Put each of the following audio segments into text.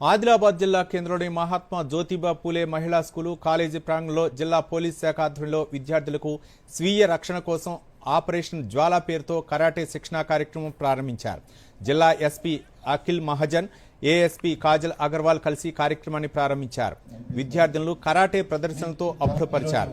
ఆదిలాబాద్ జిల్లా కేంద్రంలోని మహాత్మా జ్యోతిబా పూలే మహిళా స్కూలు కాలేజీ ప్రాంగణంలో జిల్లా పోలీస్ శాఖ ఆధ్వర్యంలో విద్యార్థులకు స్వీయ రక్షణ కోసం ఆపరేషన్ జ్వాల పేరుతో కరాటే శిక్షణా కార్యక్రమం ప్రారంభించారు. జిల్లా ఎస్పీ అఖిల్ మహజన్ ఏఎస్పీ కాజల్ అగర్వాల్ కలిసి కార్యక్రమాన్ని ప్రారంభించారు. విద్యార్థులను కరాటే ప్రదర్శనతో అభ్యుపరిచారు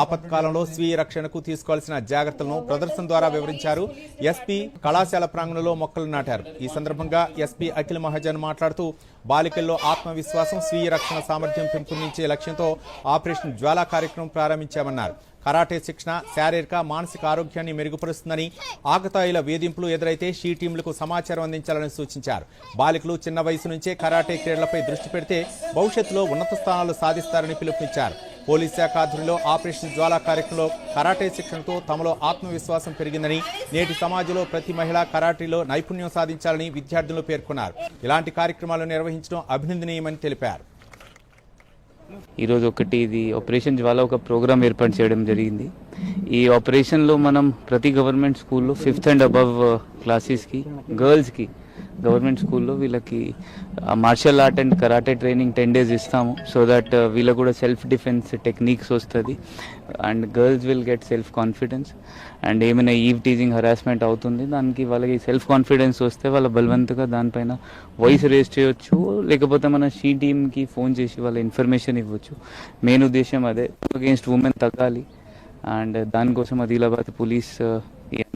ఆపత్కాలంలో స్వీయ రక్షణకు తీసుకోవాల్సిన జాగ్రత్తలను ప్రదర్శన ద్వారా వివరించారు. ఎస్పీ కళాశాల ప్రాంగణంలో మొక్కలు నాటారు. ఈ సందర్భంగా ఎస్పీ అఖిల్ మహాజన్ మాట్లాడుతూ బాలికల్లో ఆత్మవిశ్వాసం స్వీయ రక్షణ సామర్థ్యం పెంపొందించే లక్ష్యంతో ఆపరేషన్ జ్వాలా కార్యక్రమం ప్రారంభించామన్నారు. కరాటే శిక్షణ శారీరక మానసిక ఆరోగ్యాన్ని మెరుగుపరుస్తుందని ఆకతాయిల వేధింపులు ఎదురైతే షీ టీంలకు సమాచారం అందించాలని సూచించారు. బాలికలు చిన్న వయసు నుంచే కరాటే క్రీడలపై దృష్టి పెడితే భవిష్యత్తులో ఉన్నత స్థానాలు సాధిస్తారని పిలుపునిచ్చారు. పోలీస్ శాఖ ఆధ్వర్యంలో ఆపరేషన్ జ్వాల కార్యక్రమంలో కరాటే శిక్షణతో తమలో ఆత్మవిశ్వాసం పెరిగిందని నేటి సమాజంలో ప్రతి మహిళ కరాటీలో నైపుణ్యం సాధించాలని విద్యార్థులు పేర్కొన్నారు. ఇలాంటి కార్యక్రమాలు నిర్వహించడం అభినందనీయమని తెలిపారు. ఈరోజు ఒకటి ఇది ఆపరేషన్ జ్వాల ఒక ప్రోగ్రాం ఏర్పాటు చేయడం జరిగింది. ఈ ఆపరేషన్లో మనం ప్రతి గవర్నమెంట్ స్కూల్లో ఫిఫ్త్ అండ్ అబవ్ uh, క్లాసెస్కి గర్ల్స్కి గవర్నమెంట్ స్కూల్లో వీళ్ళకి martial art and karate training ten days ఇస్తాము. సో దట్ వీళ్ళకు కూడా సెల్ఫ్ డిఫెన్స్ టెక్నిక్స్ వస్తుంది. And girls will get self confidence and ఏమైనా ఈవ్ టీజింగ్ హరాస్మెంట్ అవుతుంది దానికి వాళ్ళకి సెల్ఫ్ కాన్ఫిడెన్స్ వస్తే వాళ్ళ బలవంతుగా దానిపైన వాయిస్ రేస్ చేయొచ్చు. లేకపోతే మన షీ టీమ్కి ఫోన్ చేసి వాళ్ళ ఇన్ఫర్మేషన్ ఇవ్వచ్చు. మెయిన్ ఉద్దేశం అదే. అగేన్స్ట్ ఉమెన్ తగ్గాలి. అండ్ దానికోసం ఆదిలాబాద్ పోలీస్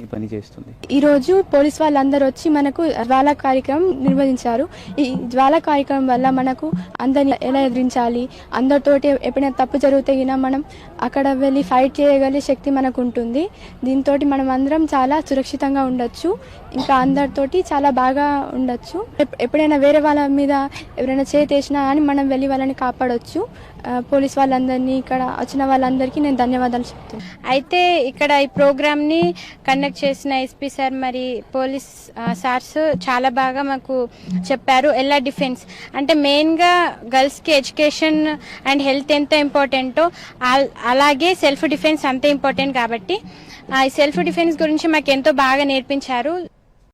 ఇవన్నీ పని చేస్తుంది. ఈరోజు పోలీస్ వాళ్ళందరూ వచ్చి మనకు జ్వాల కార్యక్రమం నిర్వహించారు. ఈ జ్వాల కార్యక్రమం వల్ల మనకు అందరిని ఎలా ఎదిరించాలి అందరితోటి ఎప్పుడైనా తప్పు జరిగితే మనం అక్కడ వెళ్ళి ఫైట్ చేయగలిగే శక్తి మనకు ఉంటుంది దీంతో మనం అందరం చాలా సురక్షితంగా ఉండొచ్చు. ఇంకా అందరితోటి చాలా బాగా ఉండొచ్చు. ఎప్- ఎప్పుడైనా వేరే వాళ్ళ మీద ఎవరైనా చేతేసినా కానీ మనం వెళ్ళి వాళ్ళని కాపాడొచ్చు. పోలీస్ వాళ్ళందరినీ ఇక్కడ వచ్చిన వాళ్ళందరికీ నేను ధన్యవాదాలు చెప్తున్నాను. అయితే ఇక్కడ ఈ ప్రోగ్రామ్ని కండక్ట్ చేసిన ఎస్పీ సార్ మరి పోలీస్ సార్స్ చాలా బాగా మాకు చెప్పారు. ఎలా డిఫెన్స్? అంటే మెయిన్గా గర్ల్స్కి ఎడ్యుకేషన్ అండ్ హెల్త్ ఎంత ఇంపార్టెంటో అలాగే సెల్ఫ్ డిఫెన్స్ అంతే ఇంపార్టెంట్ కాబట్టి ఆ, ఈ సెల్ఫ్ డిఫెన్స్ గురించి మాకు ఎంతో బాగా నేర్పించారు.